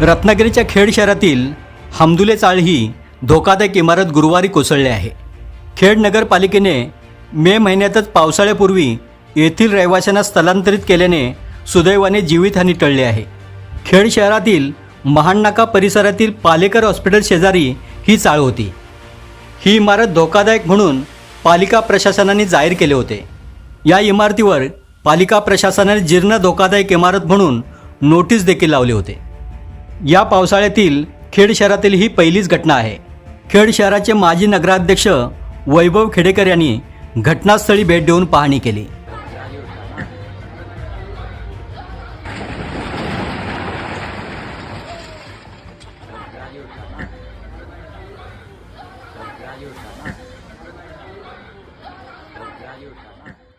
रत्नागिरीच्या खेड शहरातील हमदुले चाळ ही धोकादायक इमारत गुरुवारी कोसळली आहे. खेड नगरपालिकेने मे महिन्यातच पावसाळ्यापूर्वी येथील रहिवाशांना स्थलांतरित केल्याने सुदैवाने जीवितहानी टळली आहे. खेड शहरातील महाडनाका परिसरातील पालेकर हॉस्पिटल शेजारी ही चाळ होती. ही इमारत धोकादायक म्हणून पालिका प्रशासनाने जाहीर केले होते. या इमारतीवर पालिका प्रशासनाने जीर्ण धोकादायक इमारत म्हणून नोटीस देखील लावले होते. या पावसाळ्यातील खेड शहरातील ही पहिलीच घटना आहे. खेड शहराचे माजी नगराध्यक्ष वैभव खेडेकर यांनी घटनास्थळी भेट देऊन पाहणी केली. 六条二